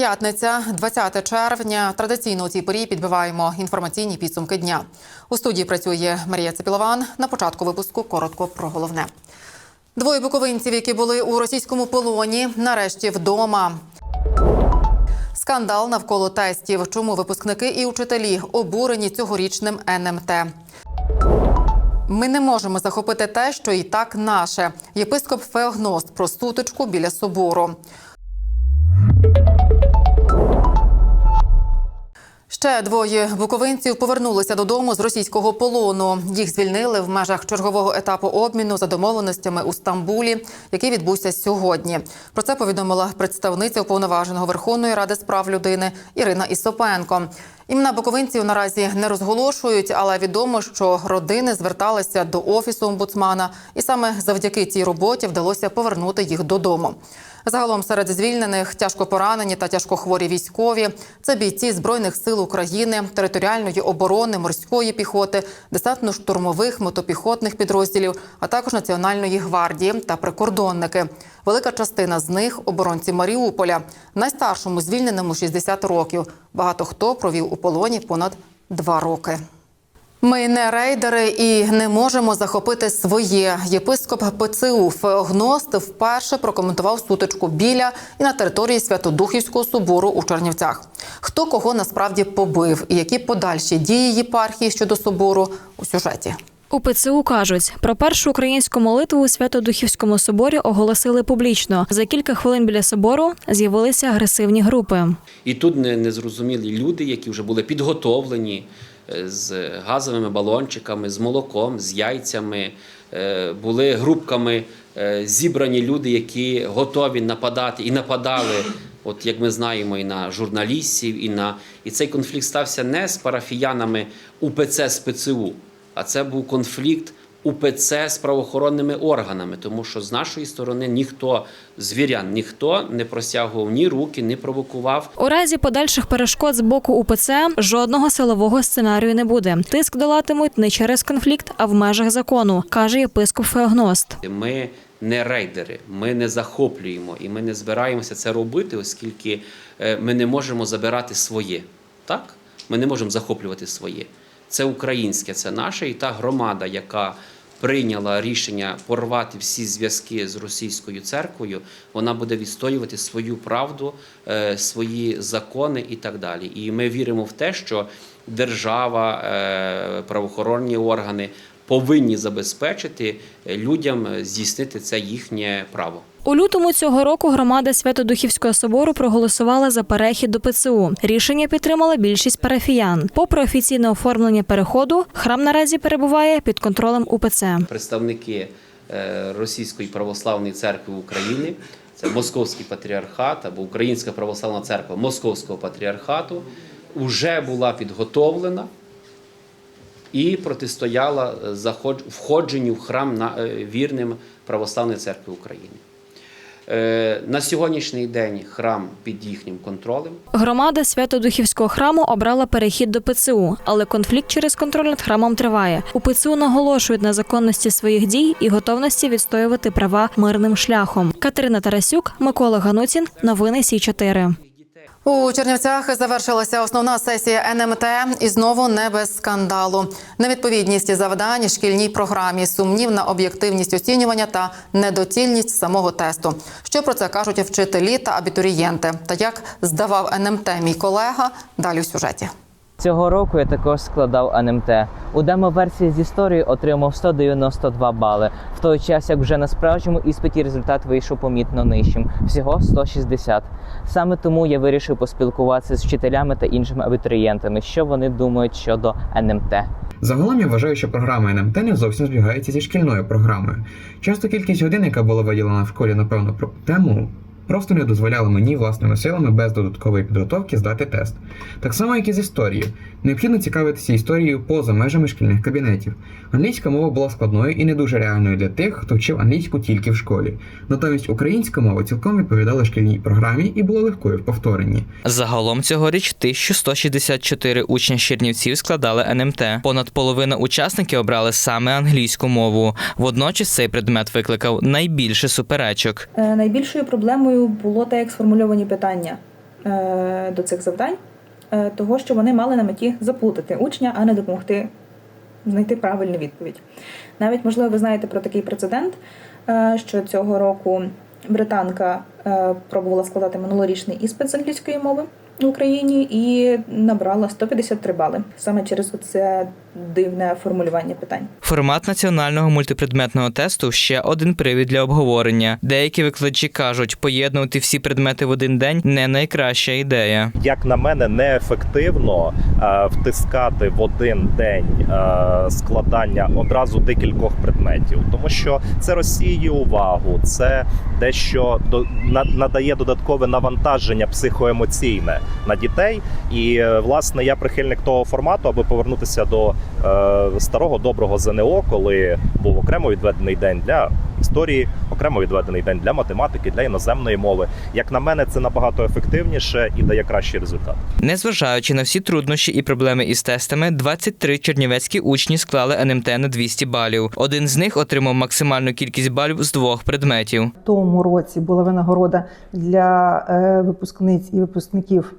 П'ятниця, 20 червня. Традиційно у цій порі підбиваємо інформаційні підсумки дня. У студії працює Марія Цепілован. На початку випуску коротко про головне. Двоє буковинців, які були у російському полоні, нарешті вдома. Скандал навколо тестів. Чому випускники і учителі обурені цьогорічним НМТ? Ми не можемо захопити те, що і так наше. Єпископ Феогност про сутичку біля собору. Ще двоє буковинців повернулися додому з російського полону. Їх звільнили в межах чергового етапу обміну за домовленостями у Стамбулі, який відбувся сьогодні. Про це повідомила представниця уповноваженого Верховної ради з прав людини Ірина Ісопенко. Імена буковинців наразі не розголошують, але відомо, що родини зверталися до офісу омбудсмана, і саме завдяки цій роботі вдалося повернути їх додому. Загалом серед звільнених тяжко поранені та тяжкохворі військові це бійці збройних сил України, територіальної оборони, морської піхоти, десантно-штурмових мотопіхотних підрозділів, а також національної гвардії та прикордонники. Велика частина з них оборонці Маріуполя. Найстаршому звільненому 60 років. Багато хто провів у полоні понад два роки. Ми не рейдери і не можемо захопити своє. Єпископ ПЦУ Феогност вперше прокоментував сутичку біля і на території Святодухівського собору у Чернівцях. Хто кого насправді побив і які подальші дії єпархії щодо собору у сюжеті. У ПЦУ кажуть, про першу українську молитву у Свято-Духівському соборі оголосили публічно. За кілька хвилин біля собору з'явилися агресивні групи. І тут не- незрозумілі люди, які вже були підготовлені е, з газовими балончиками, з молоком, з яйцями, е, були групками е, зібрані люди, які готові нападати і нападали. От як ми знаємо, і на журналістів, і на і цей конфлікт стався не з парафіянами УПЦ з ПЦУ, а це був конфлікт УПЦ з правоохоронними органами, тому що з нашої сторони ніхто з вірян, ніхто не просягував ні руки, не провокував. У разі подальших перешкод з боку УПЦ жодного силового сценарію не буде. Тиск долатимуть не через конфлікт, а в межах закону, каже єпископ Феогност. Ми не рейдери, ми не захоплюємо і ми не збираємося це робити, оскільки е, ми не можемо забирати своє. Так? Ми не можемо захоплювати своє. Це українське, це наше, і та громада, яка прийняла рішення порвати всі зв'язки з російською церквою, вона буде відстоювати свою правду, е, свої закони і так далі. І ми віримо в те, що держава, е, правоохоронні органи повинні забезпечити людям здійснити це їхнє право. У лютому цього року громада Свято-Духівського собору проголосувала за перехід до ПЦУ. Рішення підтримала більшість парафіян. Попри офіційне оформлення переходу, храм наразі перебуває під контролем УПЦ. Представники е, Російської православної церкви України, це Московський патріархат або Українська православна церква Московського патріархату, вже була підготовлена і протистояла е, входженню в храм на е, вірним православної церкви України. Е, На сьогоднішній день храм під їхнім контролем. Громада Свято-Духівського храму обрала перехід до ПЦУ, але конфлікт через контроль над храмом триває. У ПЦУ наголошують на законності своїх дій і готовності відстоювати права мирним шляхом. Катерина Тарасюк, Микола Гануцін. Новини Сі 4 У Чернівцях завершилася основна сесія НМТ і знову не без скандалу. Невідповідність завдань шкільній програмі, сумнівна об'єктивність оцінювання та недоцільність самого тесту. Що про це кажуть вчителі та абітурієнти? Та як здавав НМТ мій колега? Далі в сюжеті. Цього року я також складав НМТ. У демо-версії з історії отримав 192 бали, в той час як вже на справжньому іспиті результат вийшов помітно нижчим всього 160. Саме тому я вирішив поспілкуватися з вчителями та іншими абітурієнтами, що вони думають щодо НМТ. Загалом я вважаю, що програма НМТ не зовсім збігається зі шкільною програмою. Часто кількість годин, яка була виділена в школі на певну тему, просто не дозволяли мені власними силами без додаткової підготовки здати тест. Так само, як і з історією. Необхідно цікавитися історією поза межами шкільних кабінетів. Англійська мова була складною і не дуже реальною для тих, хто вчив англійську тільки в школі. Натомість українська мова цілком відповідала шкільній програмі і була легкою в повторенні. Загалом цьогоріч 1164 учня Чернівців складали НМТ. Понад половина учасників обрали саме англійську мову. Водночас цей предмет викликав найбільше суперечок. Е, Найбільшою проблемою було те, як сформульовані питання. е, до цих завдань, того що вони мали на меті заплутати учня, а не допомогти знайти правильну відповідь. Навіть, можливо, ви знаєте про такий прецедент, е, що цього року британка е, пробувала складати минулорічний іспит з англійської мови в Україні і набрала 153 бали саме через це дивне формулювання питань. Формат національного мультипредметного тесту ще один привід для обговорення. Деякі викладачі кажуть, поєднувати всі предмети в один день не найкраща ідея. як на мене, неефективно е, втискати в один день е, складання одразу декількох предметів, тому що це розсіює увагу, це дещо до на- надає додаткове навантаження психоемоційне на дітей. І е, власне я прихильник того формату, аби повернутися до старого доброго ЗНО, коли був окремо відведений день для історії, окремо відведений день для математики, для іноземної мови. Як на мене, це набагато ефективніше і дає кращий результат. Незважаючи на всі труднощі і проблеми із тестами, 23 чернівецькі учні склали НМТ на 200 балів. Один з них отримав максимальну кількість балів з двох предметів. В тому році була винагорода для е, випускниць і випускників,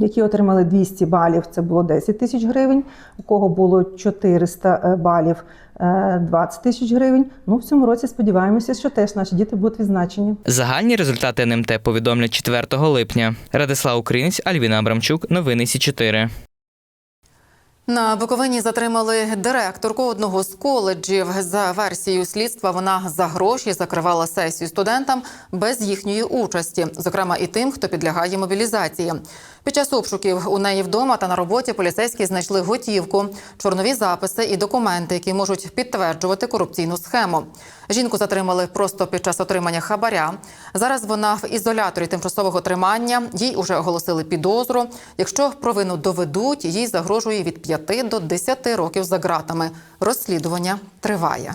які отримали 200 балів. Це було 10 тисяч гривень. У кого було 400 е, балів, е, 20 тисяч гривень. Ну в цьому році сподіваємося, що теж наші діти будуть відзначені. Загальні результати НМТ повідомлять 4 липня. Радислав Українець, Альвіна Абрамчук. Новини Сі 4 На Буковині затримали директорку одного з коледжів. За версією слідства, вона за гроші закривала сесію студентам без їхньої участі, зокрема і тим, хто підлягає мобілізації. Під час обшуків у неї вдома та на роботі поліцейські знайшли готівку, чорнові записи і документи, які можуть підтверджувати корупційну схему. Жінку затримали просто під час отримання хабаря. Зараз вона в ізоляторі тимчасового тримання. Їй уже оголосили підозру. Якщо провину доведуть, їй загрожує від 5 до 10 років за ґратами. Розслідування триває.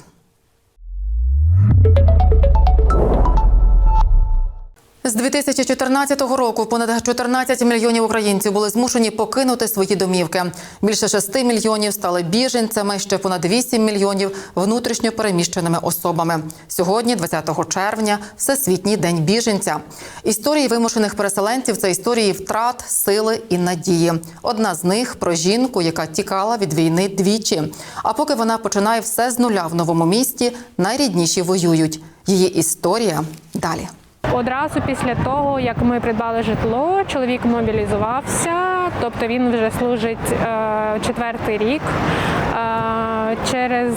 З 2014 року понад 14 мільйонів українців були змушені покинути свої домівки. Більше 6 мільйонів стали біженцями, ще понад 8 мільйонів внутрішньо переміщеними особами. Сьогодні, 20 червня, всесвітній день біженця. Історії вимушених переселенців це історії втрат, сили і надії. Одна з них про жінку, яка тікала від війни двічі. А поки вона починає все з нуля в новому місті, найрідніші воюють. Її історія далі. Одразу після того, як ми придбали житло, чоловік мобілізувався, тобто він вже служить е, четвертий рік. Через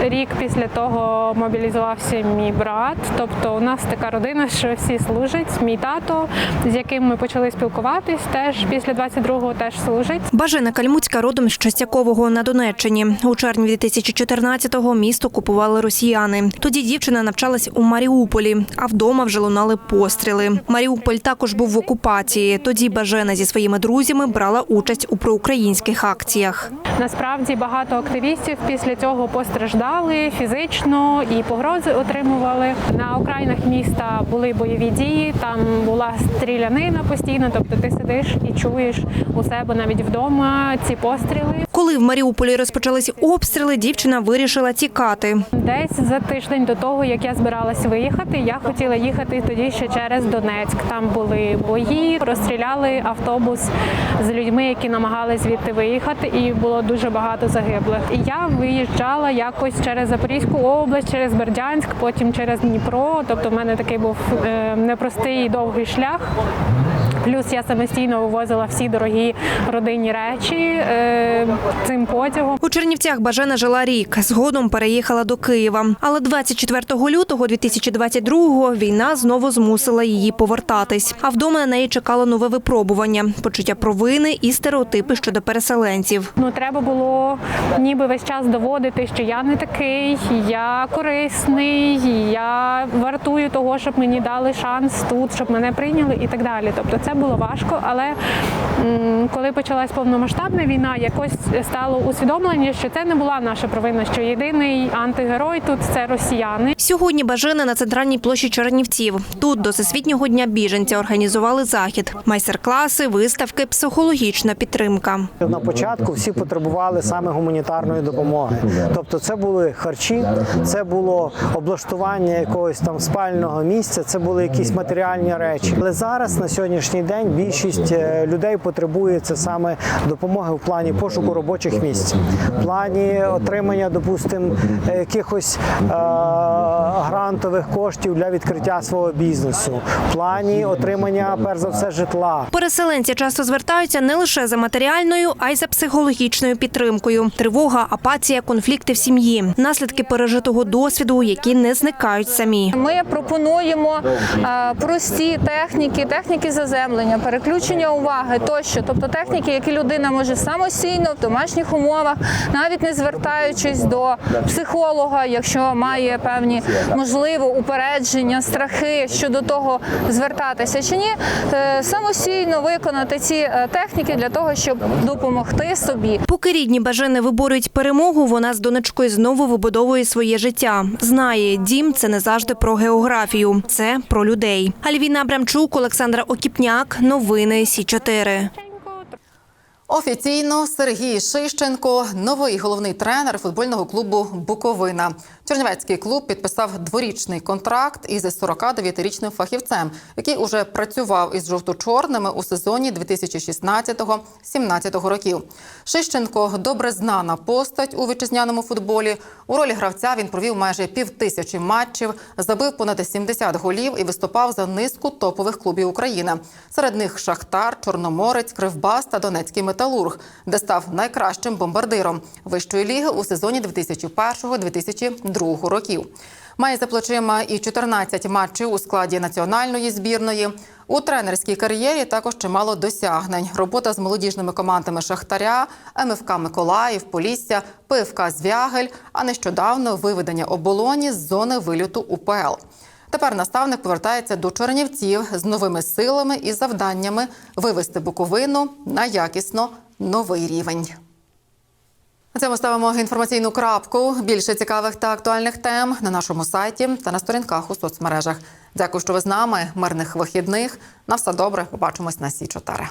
рік після того мобілізувався мій брат. Тобто у нас така родина, що всі служать. Мій тато, з яким ми почали спілкуватись, теж після 22-го теж служить. Бажена Кальмуцька родом з Частякового на Донеччині. У червні 2014-го місто купували росіяни. Тоді дівчина навчалась у Маріуполі, а вдома вже лунали постріли. Маріуполь також був в окупації. Тоді Бажена зі своїми друзями брала участь у проукраїнських акціях. Насправді багато активістів після цього постраждали фізично і погрози отримували. На окраїнах міста були бойові дії, там була стрілянина постійно, тобто ти сидиш і чуєш у себе навіть вдома ці постріли. Коли в Маріуполі розпочались обстріли, дівчина вирішила тікати. Десь за тиждень до того, як я збиралась виїхати, я хотіла їхати тоді ще через Донецьк. Там були бої, розстріляли автобус з людьми, які намагались звідти виїхати, і було дуже багато загиблих. І я виїжджала якось через Запорізьку область, через Бердянськ, потім через Дніпро. Тобто, в мене такий був е, непростий і довгий шлях. Плюс я самостійно вивозила всі дорогі родинні речі е, цим потягом. Чернівцях Бажена жила рік. Згодом переїхала до Києва. Але 24 лютого 2022-го війна знову змусила її повертатись. А вдома на неї чекало нове випробування, почуття провини і стереотипи щодо переселенців. Ну треба було ніби весь час доводити, що я не такий, я корисний, я вартую того, щоб мені дали шанс тут, щоб мене прийняли і так далі. Тобто це було важко, але коли почалась повномасштабна війна, якось стало усвідомлення. Враження, що це не була наша провина, що єдиний антигерой тут це росіяни. Сьогодні бажини на центральній площі Чернівців. Тут до Всесвітнього дня біженця організували захід, майстер-класи, виставки, психологічна підтримка. На початку всі потребували саме гуманітарної допомоги. Тобто, це були харчі, це було облаштування якогось там спального місця, це були якісь матеріальні речі. Але зараз на сьогоднішній день більшість е, людей потребує це саме допомоги в плані пошуку робочих місць, плані отримання, допустимо, якихось е, грантових коштів для відкриття свого бізнесу, в плані отримання перш за все житла. Переселенці часто звертаються не лише за матеріальною, а й за психологічною підтримкою. Тривога, апатія, конфлікти в сім'ї, наслідки пережитого досвіду, які не зникають самі. Ми пропонуємо е, прості техніки, техніки заземлення, переключення уваги тощо, тобто техніки, які людина може самостійно в домашніх умовах, навіть не звертаючись до психолога, якщо має певні можливо упередження, страхи щодо того, звертатися чи ні, е, самостійно виконати ці е, техніки для того, щоб допомогти собі. Поки рідні бажини виборюють перемогу, вона з донечкою знову вибудовує своє життя. Знає, дім це не завжди про географію, це про людей. Альвіна Абрамчук, Олександра Окіпняк. Новини Сі 4 Офіційно Сергій Шищенко, новий головний тренер футбольного клубу Буковина. Чернівецький клуб підписав дворічний контракт із 49-річним фахівцем, який уже працював із жовто-чорними у сезоні 2016-17 років. Шищенко добре знана постать у вітчизняному футболі. У ролі гравця він провів майже півтисячі матчів, забив понад 70 голів і виступав за низку топових клубів України. Серед них Шахтар, Чорноморець, Кривбас та Донецький металург, де став найкращим бомбардиром вищої ліги у сезоні 2001-2002 років. Має за плечима і 14 матчів у складі національної збірної. У тренерській кар'єрі також чимало досягнень. Робота з молодіжними командами Шахтаря, МФК Миколаїв, Полісся, ПФК Звягель, а нещодавно виведення оболоні з зони вильоту УПЛ. Тепер наставник повертається до Чернівців з новими силами і завданнями вивести Буковину на якісно новий рівень. Цьому ставимо інформаційну крапку. Більше цікавих та актуальних тем на нашому сайті та на сторінках у соцмережах. Дякую, що ви з нами. Мирних вихідних. На все добре. Побачимось на Сі 4